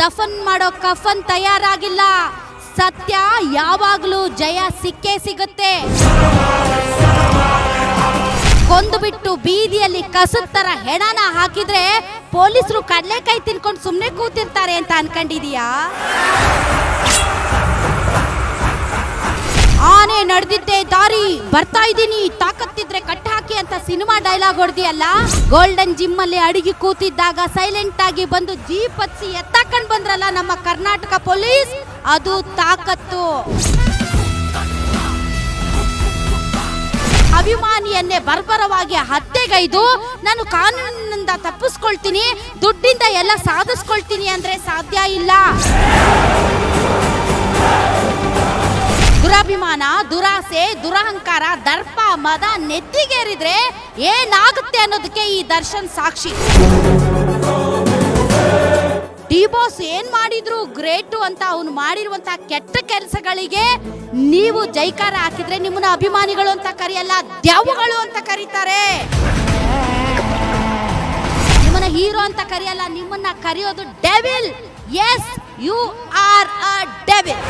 ದಫನ್ ಮಾಡೋ ಕಫನ್ ತಯಾರಾಗಿಲ್ಲ. ಸತ್ಯ ಯಾವಾಗ್ಲೂ ಜಯ ಸಿಕ್ಕೇ ಸಿಗುತ್ತೆ. ಕೊಂದು ಬಿಟ್ಟು ಬೀದಿಯಲ್ಲಿ ಕಸದ ತರ ಹೆಣನ ಹಾಕಿದ್ರೆ ಪೊಲೀಸರು ಕಡ್ಲೆಕಾಯಿ ತಿನ್ಕೊಂಡು ಸುಮ್ಮನೆ ಕೂತಿರ್ತಾರೆ ಅಂತ ಅನ್ಕೊಂಡಿದೀಯಾ? ಆನೆ ನಡೆದಿದ್ದೆ ದಾರಿ. ಬರ್ತಾ ಇದ್ದೀನಿ. ತಾಕತ್ತಿದ್ರೆ ಡೈಲಾಗ್ ಹೊಡೆದಿಯಲ್ಲ? ಗೋಲ್ಡನ್ ಜಿಮ್ ಅಲ್ಲಿ ಅಡಿಗೆ ಕೂತಿದ್ದಾಗ ಸೈಲೆಂಟ್ ಆಗಿ ಬಂದು ಜೀಪ್ ಹಚ್ಚಿ ಎತ್ತಾಕೊಂಡ್ ಬಂದ್ರಲ್ಲ ನಮ್ಮ ಕರ್ನಾಟಕ ಪೊಲೀಸ್? ಅದು ತಾಕತ್ತು. ಅಭಿಮಾನಿಯನ್ನೇ ಬರ್ಬರವಾಗಿ ಹತ್ಯೆಗೈದು, ನಾನು ಕಾನೂನಿನಿಂದ ತಪ್ಪಿಸ್ಕೊಳ್ತೀನಿ, ದುಡ್ಡಿಂದ ಎಲ್ಲ ಸಾಧಿಸ್ಕೊಳ್ತೀನಿ ಅಂದ್ರೆ ಸಾಧ್ಯ ಇಲ್ಲ. ದುರಾಭಿಮಾನ, ದುರಾಸೆ, ದುರಹಂಕಾರ, ದರ್ಪ, ಮದ ನೆತ್ತಿಗೇರಿದ್ರೆ ಏನಾಗುತ್ತೆ ಅನ್ನೋದಕ್ಕೆ ಈ ದರ್ಶನ್ ಸಾಕ್ಷಿ. ಡಿ ಬಾಸ್ ಏನ್ ಮಾಡಿದ್ರು ಗ್ರೇಟು ಅಂತ ಅವನು ಮಾಡಿರುವಂತ ಕೆಟ್ಟ ಕೆಲಸಗಳಿಗೆ ನೀವು ಜೈಕಾರ ಹಾಕಿದ್ರೆ ನಿಮ್ಮನ್ನ ಅಭಿಮಾನಿಗಳು ಅಂತ ಕರೆಯಲ್ಲ, ದ್ಯಾವುಗಳು ಅಂತ ಕರೀತಾರೆ. ನಿಮ್ಮನ್ನ ಹೀರೋ ಅಂತ ಕರೆಯಲ್ಲ, ನಿಮ್ಮನ್ನ ಕರೆಯೋದು devil. Yes you are a devil.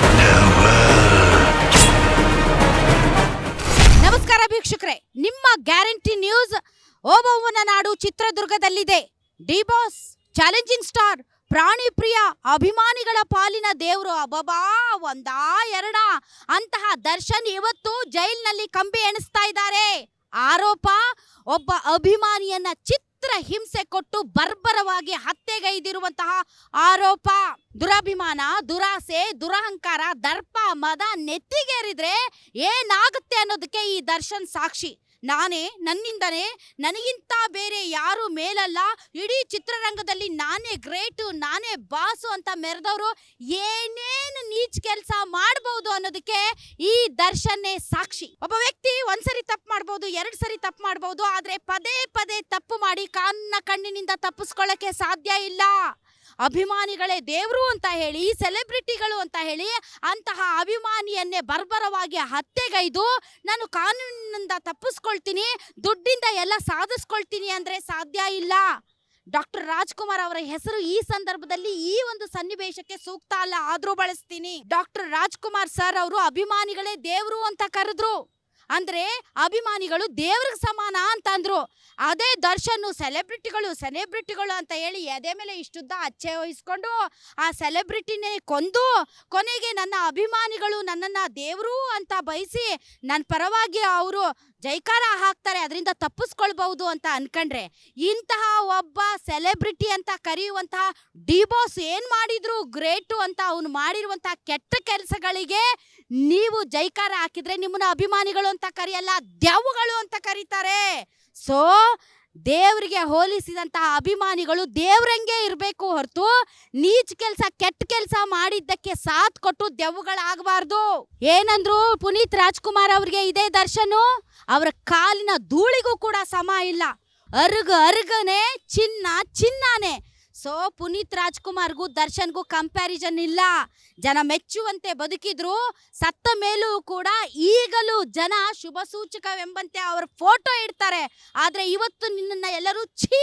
Guarantee news ಓಬವ್ವನ ನಾಡು ಚಿತ್ರದುರ್ಗದಲ್ಲಿದೆ. ಡಿ ಬಾಸ್, ಚಾಲೆಂಜಿಂಗ್ ಸ್ಟಾರ್ ಪ್ರಾಣಿ ಪ್ರಿಯ ಅಭಿಮಾನಿಗಳ ಪಾಲಿನ ದೇವರು ಅಬಬಾ, ಒಂದಾ ಎರಡ. ಅಂತಹ ದರ್ಶನ್ ಇವತ್ತು ಜೈಲಿನಲ್ಲಿ ಕಂಬಿ ಎಣಿಸ್ತಾ ಇದ್ದಾರೆ. ಆರೋಪ, ಒಬ್ಬ ಅಭಿಮಾನಿಯನ್ನ ಚಿತ್ರ ಹಿಂಸೆ ಕೊಟ್ಟು ಬರ್ಬರವಾಗಿ ಹತ್ಯೆಗೈದಿರುವಂತಹ ಆರೋಪ. ದುರಾಭಿಮಾನ, ದುರಾಸೆ, ದುರಹಂಕಾರ, ದರ್ಪ, ಮದ ನೆತ್ತಿಗೇರಿದ್ರೆ ಏನಾಗುತ್ತೆ ಅನ್ನೋದಕ್ಕೆ ಈ ದರ್ಶನ್ ಸಾಕ್ಷಿ. ನಾನೇ ನನ್ನಿಂದನೇ, ನನಗಿಂತ ಬೇರೆ ಯಾರು ಮೇಲಲ್ಲ, ಇಡೀ ಚಿತ್ರರಂಗದಲ್ಲಿ ನಾನೇ ಗ್ರೇಟು, ನಾನೇ ಬಾಸು ಅಂತ ಮೆರೆದವರು ಏನೇನು ನೀಚ್ ಕೆಲಸ ಮಾಡಬಹುದು ಅನ್ನೋದಕ್ಕೆ ಈ ದರ್ಶನ್ನೇ ಸಾಕ್ಷಿ. ಒಬ್ಬ ವ್ಯಕ್ತಿ ಒಂದ್ಸರಿ ತಪ್ಪು ಮಾಡ್ಬೋದು, ಎರಡು ಸರಿ ತಪ್ಪು ಮಾಡ್ಬೋದು, ಆದರೆ ಪದೇ ಪದೇ ತಪ್ಪು ಮಾಡಿ ಕಾನ್ನ ಕಣ್ಣಿನಿಂದ ತಪ್ಪಿಸ್ಕೊಳ್ಳೋಕ್ಕೆ ಸಾಧ್ಯ ಇಲ್ಲ. ಅಭಿಮಾನಿಗಳೇ ದೇವರು ಅಂತ ಹೇಳಿ, ಸೆಲೆಬ್ರಿಟಿಗಳು ಅಂತ ಹೇಳಿ ಅಂತಹ ಅಭಿಮಾನಿಯನ್ನೇ ಬರ್ಬರವಾಗಿ ಹತ್ಯೆಗೈದು, ನಾನು ಕಾನೂನಿನಿಂದ ತಪ್ಪಿಸ್ಕೊಳ್ತೀನಿ, ದುಡ್ಡಿಂದ ಎಲ್ಲ ಸಾಧಿಸ್ಕೊಳ್ತೀನಿ ಅಂದ್ರೆ ಸಾಧ್ಯ ಇಲ್ಲ. ಡಾಕ್ಟರ್ ರಾಜ್ಕುಮಾರ್ ಅವರ ಹೆಸರು ಈ ಸಂದರ್ಭದಲ್ಲಿ ಈ ಒಂದು ಸನ್ನಿವೇಶಕ್ಕೆ ಸೂಕ್ತ ಅಲ್ಲ, ಆದ್ರೂ ಬಳಸ್ತೀನಿ. ಡಾಕ್ಟರ್ ರಾಜ್ಕುಮಾರ್ ಸರ್ ಅವರು ಅಭಿಮಾನಿಗಳೇ ದೇವರು ಅಂತ ಕರೆದ್ರು. ಅಂದ್ರೆ ಅಭಿಮಾನಿಗಳು ದೇವ್ರಿಗೆ ಸಮಾನ ಅಂತ ಅದೇ ದರ್ಶನ್ ಸೆಲೆಬ್ರಿಟಿಗಳು ಸೆಲೆಬ್ರಿಟಿಗಳು ಅಂತ ಹೇಳಿ ಎದೆ ಮೇಲೆ ಇಷ್ಟುದ್ದ ಅಚ್ಚೆ ವಹಿಸ್ಕೊಂಡು ಆ ಸೆಲೆಬ್ರಿಟಿನೇ ಕೊಂದು ಕೊನೆಗೆ ನನ್ನ ಅಭಿಮಾನಿಗಳು ನನ್ನನ್ನ ದೇವರು ಅಂತ ಬಯಸಿ ನನ್ನ ಪರವಾಗಿ ಅವರು ಜೈಕಾರ ಹಾಕ್ತಾರೆ, ಅದರಿಂದ ತಪ್ಪಿಸ್ಕೊಳ್ಬಹುದು ಅಂತ ಅನ್ಕಂಡ್ರೆ ಇಂತಹ ಒಬ್ಬ ಸೆಲೆಬ್ರಿಟಿ ಅಂತ ಕರೆಯುವಂತಹ ಡಿ ಬಾಸ್ ಏನ್ ಮಾಡಿದ್ರು ಗ್ರೇಟು ಅಂತ ಅವನು ಮಾಡಿರುವಂತಹ ಕೆಟ್ಟ ಕೆಲಸಗಳಿಗೆ ನೀವು ಜೈಕಾರ ಹಾಕಿದ್ರೆ ನಿಮ್ಮನ್ನ ಅಭಿಮಾನಿಗಳು ಅಂತ ಕರೆಯಲ್ಲ, ದ್ಯಾವುಗಳು ಅಂತ ಕರೀತಾರೆ. ಸೊ ದೇವರಿಗೆ ಹೋಲಿಸಿದಂತಹ ಅಭಿಮಾನಿಗಳು ದೇವ್ರಂಗೆ ಇರಬೇಕು ಹೊರತು ನೀಚ್ ಕೆಲಸ, ಕೆಟ್ಟ ಕೆಲಸ ಮಾಡಿದ್ದಕ್ಕೆ ಸಾಥ್ ಕೊಟ್ಟು ದೆವ್ವಗಳಾಗಬಾರ್ದು. ಏನಂದ್ರು ಪುನೀತ್ ರಾಜ್ಕುಮಾರ್ ಅವ್ರಿಗೆ ಇದೇ ದರ್ಶನ, ಅವರ ಕಾಲಿನ ಧೂಳಿಗೂ ಕೂಡ ಸಮ ಇಲ್ಲ. ಅರ್ಗ ಅರ್ಗನೆ ಚಿನ್ನ ಚಿನ್ನನೇ. ಸೊ ಪುನೀತ್ ರಾಜ್ಕುಮಾರ್ಗೂ ದರ್ಶನ್ಗೂ ಕಂಪ್ಯಾರಿಸನ್ ಇಲ್ಲ. ಜನ ಮೆಚ್ಚುವಂತೆ ಬದುಕಿದ್ರು. ಸತ್ತ ಮೇಲೂ ಕೂಡ ಈಗಲೂ ಜನ ಶುಭ ಸೂಚಕವೆಂಬಂತೆ ಅವರ ಫೋಟೋ ಇಡ್ತಾರೆ. ಆದರೆ ಇವತ್ತು ನಿನ್ನನ್ನು ಎಲ್ಲರೂ ಛೀ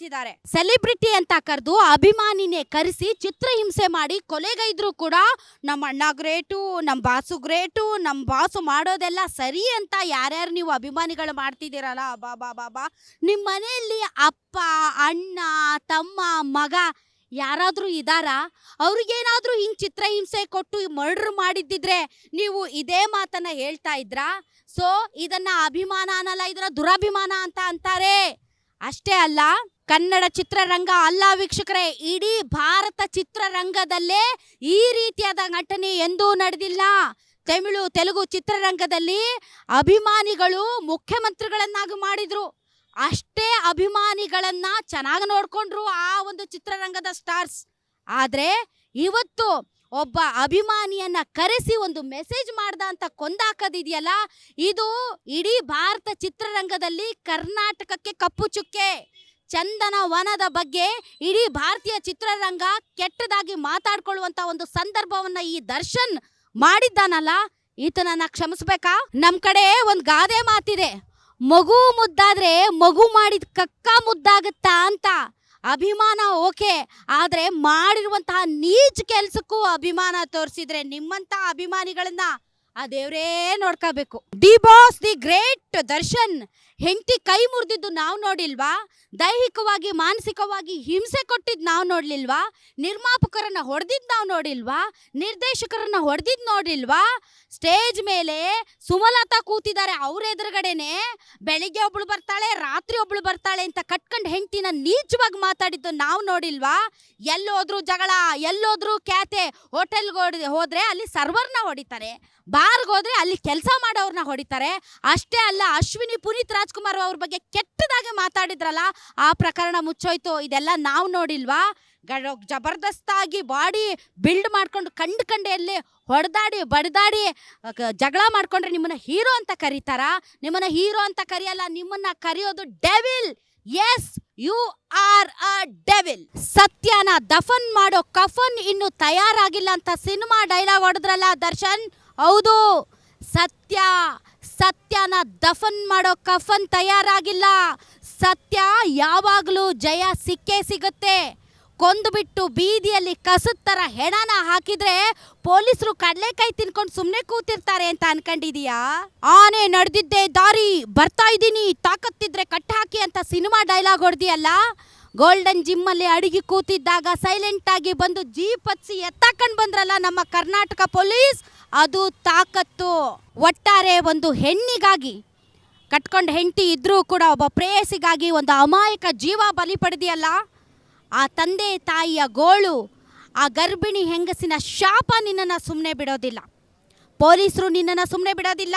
ಥೂ ಸೆಲೆಬ್ರಿಟಿ ಅಂತ ಕರೆದು ಅಭಿಮಾನಿನೇ ಕರೆಸಿ ಚಿತ್ರಹಿಂಸೆ ಮಾಡಿ ಕೊಲೆಗೈದ್ರು ಕೂಡ ನಮ್ಮ ಅಣ್ಣ ಗ್ರೇಟು, ನಮ್ಮ ಬಾಸು ಗ್ರೇಟು, ನಮ್ಮ ಬಾಸು ಮಾಡೋದೆಲ್ಲ ಸರಿ ಅಂತ ಯಾರ್ಯಾರು ನೀವು ಅಭಿಮಾನಿಗಳು ಮಾಡ್ತಿದ್ದೀರಲ್ಲ, ಬಾ ಬಾ ಬಾ ನಿಮ್ಮ ಮನೆಯಲ್ಲಿ ಅಪ್ಪ, ಅಣ್ಣ, ತಮ್ಮ, ಮಗ ಯಾರಾದರೂ ಇದಾರಾ? ಅವ್ರಿಗೇನಾದರೂ ಹಿಂಗೆ ಚಿತ್ರಹಿಂಸೆ ಕೊಟ್ಟು ಮರ್ಡರ್ ಮಾಡಿದ್ದಿದ್ರೆ ನೀವು ಇದೇ ಮಾತನ್ನ ಹೇಳ್ತಾ ಇದ್ರಾ? ಸೊ, ಇದನ್ನ ಅಭಿಮಾನ ಅನ್ನಲ್ಲ ಇದರ ದುರಭಿಮಾನ ಅಂತ ಅಂತಾರೆ. ಅಷ್ಟೇ ಅಲ್ಲ ಕನ್ನಡ ಚಿತ್ರರಂಗ ಅಲ್ಲ ವೀಕ್ಷಕರೇ, ಇಡೀ ಭಾರತ ಚಿತ್ರರಂಗದಲ್ಲೇ ಈ ರೀತಿಯಾದ ಘಟನೆ ಎಂದೂ ನಡೆದಿಲ್ಲ. ತಮಿಳು, ತೆಲುಗು ಚಿತ್ರರಂಗದಲ್ಲಿ ಅಭಿಮಾನಿಗಳು ಮುಖ್ಯಮಂತ್ರಿಗಳನ್ನಾಗಿ ಮಾಡಿದ್ರು. ಅಷ್ಟೇ ಅಭಿಮಾನಿಗಳನ್ನ ಚೆನ್ನಾಗಿ ನೋಡಿಕೊಂಡ್ರು ಆ ಒಂದು ಚಿತ್ರರಂಗದ ಸ್ಟಾರ್ಸ್. ಆದರೆ ಇವತ್ತು ಒಬ್ಬ ಅಭಿಮಾನಿಯನ್ನ ಕರೆಸಿ ಒಂದು ಮೆಸೇಜ್ ಮಾಡ್ದ ಅಂತ ಕೊಂದಾಕದಿದೆಯಲ್ಲ, ಇದು ಇಡೀ ಭಾರತ ಚಿತ್ರರಂಗದಲ್ಲಿ ಕರ್ನಾಟಕಕ್ಕೆ ಕಪ್ಪು ಚುಕ್ಕೆ. ಚಂದನ ವನದ ಬಗ್ಗೆ ಇಡೀ ಭಾರತೀಯ ಚಿತ್ರರಂಗ ಕೆಟ್ಟದಾಗಿ ಮಾತಾಡ್ಕೊಳ್ಳುವಂತ ಒಂದು ಸಂದರ್ಭವನ್ನ ಈ ದರ್ಶನ್ ಮಾಡಿದ್ದಾನಲ್ಲ, ಈತನನ್ನ ಕ್ಷಮಿಸ್ಬೇಕಾ? ನಮ್ ಕಡೆ ಒಂದ್ ಗಾದೆ ಮಾತಿದೆ. ಮಗು ಮುದ್ದಾದ್ರೆ ಮಗು ಮಾಡಿದ ಕಕ್ಕ ಮುದ್ದಾಗುತ್ತಾ ಅಂತ. ಅಭಿಮಾನ ಓಕೆ, ಆದ್ರೆ ಮಾಡಿರುವಂತಹ ನೀಚ್ ಕೆಲ್ಸಕ್ಕೂ ಅಭಿಮಾನ ತೋರಿಸಿದ್ರೆ ನಿಮ್ಮಂತ ಅಭಿಮಾನಿಗಳನ್ನ ಆ ದೇವ್ರೇ ನೋಡ್ಕೋಬೇಕು the boss, the great Darshan. ಹೆಂಡತಿ ಕೈ ಮುರಿದಿದ್ದು ನಾವು ನೋಡಿಲ್ವಾ? ದೈಹಿಕವಾಗಿ, ಮಾನಸಿಕವಾಗಿ ಹಿಂಸೆ ಕೊಟ್ಟಿದ್ದು ನಾವು ನೋಡ್ಲಿಲ್ವಾ? ನಿರ್ಮಾಪಕರನ್ನ ಹೊಡೆದಿದ್ದು ನಾವು ನೋಡಿಲ್ವಾ? ನಿರ್ದೇಶಕರನ್ನ ಹೊಡೆದಿದ್ದು ನೋಡಿಲ್ವಾ? ಸ್ಟೇಜ್ ಮೇಲೆ ಸುಮಲತಾ ಕೂತಿದ್ದಾರೆ ಅವ್ರ ಎದುರುಗಡೆನೆ. ಬೆಳಿಗ್ಗೆ ಒಬ್ಳು ಬರ್ತಾಳೆ, ರಾತ್ರಿ ಒಬ್ಳು ಬರ್ತಾಳೆ ಅಂತ ಕಟ್ಕೊಂಡು ಹೆಂಡತಿನ ನೀಚವಾಗಿ ಮಾತಾಡಿದ್ದು ನಾವು ನೋಡಿಲ್ವಾ? ಎಲ್ಲೋದ್ರು ಜಗಳ, ಎಲ್ಲೋದ್ರು ಕ್ಯಾತೆ ಹೋಟೆಲ್ಗೆ ಹೋದ್ರೆ ಅಲ್ಲಿ ಸರ್ವರ್ನ ಹೊಡಿತಾರೆ. ಬಾರ್ಗೆ ಹೋದ್ರೆ ಅಲ್ಲಿ ಕೆಲಸ ಮಾಡೋರ್ನ ಹೊಡಿತಾರೆ. ಅಷ್ಟೇ ಅಲ್ಲ, ಅಶ್ವಿನಿ ಪುನೀತ್ ರಾಜ್ಕುಮಾರ್ ಅವ್ರ ಬಗ್ಗೆ ಕೆಟ್ಟದಾಗಿ ಮಾತಾಡಿದ್ರಲ್ಲ, ಆ ಪ್ರಕರಣ ಮುಚ್ಚೋಯ್ತು, ಇದೆಲ್ಲ ನಾವು ನೋಡಿಲ್ವಾ? ಗಡ ಜಬರ್ದಸ್ತಾಗಿ ಬಾಡಿ ಬಿಲ್ಡ್ ಮಾಡ್ಕೊಂಡು ಕಂಡು ಕಂಡೆಯಲ್ಲಿ ಹೊಡೆದಾಡಿ, ಬಡ್ದಾಡಿ ಜಗಳ ಮಾಡ್ಕೊಂಡ್ರೆ ನಿಮ್ಮನ್ನ ಹೀರೋ ಅಂತ ಕರೀತಾರ? ನಿಮ್ಮನ್ನ ಹೀರೋ ಅಂತ ಕರೆಯಲ್ಲ, ನಿಮ್ಮನ್ನ ಕರೆಯೋದು devil. Yes you are a devil ಸತ್ಯನ ದಫನ್ ಮಾಡೋ ಕಫನ್ ಇನ್ನು ತಯಾರಾಗಿಲ್ಲ ಅಂತ ಸಿನಿಮಾ ಡೈಲಾಗ್ ಹೊಡೆದ್ರಲ್ಲ ದರ್ಶನ್? ಹೌದು. ಸತ್ಯ. ಸತ್ಯನ ದಫನ್ ಮಾಡೋ ಕಫನ್ ತಯಾರಾಗಿಲ್ಲ. ಸತ್ಯ ಯಾವಾಗಲೂ ಜಯ ಸಿಕ್ಕೇ ಸಿಗುತ್ತೆ. ಕೊಂದುಬಿಟ್ಟು ಬೀದಿಯಲ್ಲಿ ಕಸದ ಥರ ಹೆಣನ ಹಾಕಿದ್ರೆ ಪೊಲೀಸರು ಕಡಲೆಕಾಯಿ ತಿನ್ಕೊಂಡು ಸುಮ್ಮನೆ ಕೂತಿರ್ತಾರೆ ಅಂತ ಅನ್ಕೊಂಡಿದೀಯಾ? ಆನೆ ನಡೆದಿದ್ದೆ ದಾರಿ, ಬರ್ತಾ ಇದ್ದೀನಿ, ತಾಕತ್ತಿದ್ರೆ ಕಟ್ಟಾಕಿ ಅಂತ ಸಿನಿಮಾ ಡೈಲಾಗ್ ಹೊಡೆದಿಯಲ್ಲ? ಗೋಲ್ಡನ್ ಜಿಮ್ ಅಲ್ಲಿ ಅಡಿಗೆ ಕೂತಿದ್ದಾಗ ಸೈಲೆಂಟ್ ಆಗಿ ಬಂದು ಜೀಪ್ ಹಚ್ಚಿ ಎತ್ತಾಕೊಂಡ್ ಬಂದ್ರಲ್ಲ ನಮ್ಮ ಕರ್ನಾಟಕ ಪೊಲೀಸ್? ಅದು ತಾಕತ್ತು, ಒಟ್ಟಾರೆ ಒಂದು ಹೆಣ್ಣಿಗಾಗಿ. ಕಟ್ಕೊಂಡು ಹೆಂಡತಿ ಇದ್ದರೂ ಕೂಡ ಒಬ್ಬ ಪ್ರೇಯಸಿಗಾಗಿ ಒಂದು ಅಮಾಯಕ ಜೀವ ಬಲಿ ಪಡೆದಿಯಲ್ಲ, ಆ ತಂದೆ ತಾಯಿಯ ಗೋಳು, ಆ ಗರ್ಭಿಣಿ ಹೆಂಗಸಿನ ಶಾಪ ನಿನ್ನನ್ನು ಸುಮ್ಮನೆ ಬಿಡೋದಿಲ್ಲ. ಪೊಲೀಸರು ನಿನ್ನನ್ನು ಸುಮ್ಮನೆ ಬಿಡೋದಿಲ್ಲ.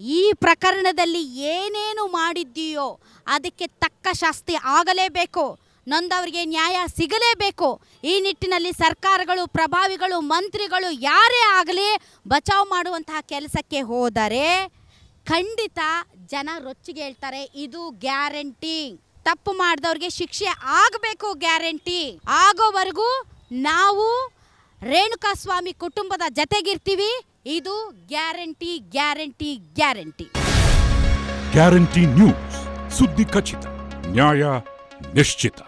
ಈ ಪ್ರಕರಣದಲ್ಲಿ ಏನೇನು ಮಾಡಿದ್ದೀಯೋ ಅದಕ್ಕೆ ತಕ್ಕ ಶಾಸ್ತಿ ಆಗಲೇಬೇಕು. ನೊಂದವರಿಗೆ ನ್ಯಾಯ ಸಿಗಲೇಬೇಕು. ಈ ನಿಟ್ಟಿನಲ್ಲಿ ಸರ್ಕಾರಗಳು, ಪ್ರಭಾವಿಗಳು, ಮಂತ್ರಿಗಳು ಯಾರೇ ಆಗಲಿ ಬಚಾವ್ ಮಾಡುವಂತಹ ಕೆಲಸಕ್ಕೆ ಹೋದರೆ ಖಂಡಿತ ಜನ ರೊಚ್ಚಿಗೆ ಹೇಳ್ತಾರೆ, ಇದು ಗ್ಯಾರಂಟಿ. ತಪ್ಪು ಮಾಡಿದವ್ರಿಗೆ ಶಿಕ್ಷೆ ಆಗಬೇಕು, ಗ್ಯಾರಂಟಿ. ಆಗೋವರೆಗೂ ನಾವು ರೇಣುಕಾಸ್ವಾಮಿ ಕುಟುಂಬದ ಜತೆಗಿರ್ತೀವಿ. ಇದು guarantee guarantee guarantee. Guarantee news. ಸುದ್ದಿ ಖಚಿತ, ನ್ಯಾಯ ನಿಶ್ಚಿತ.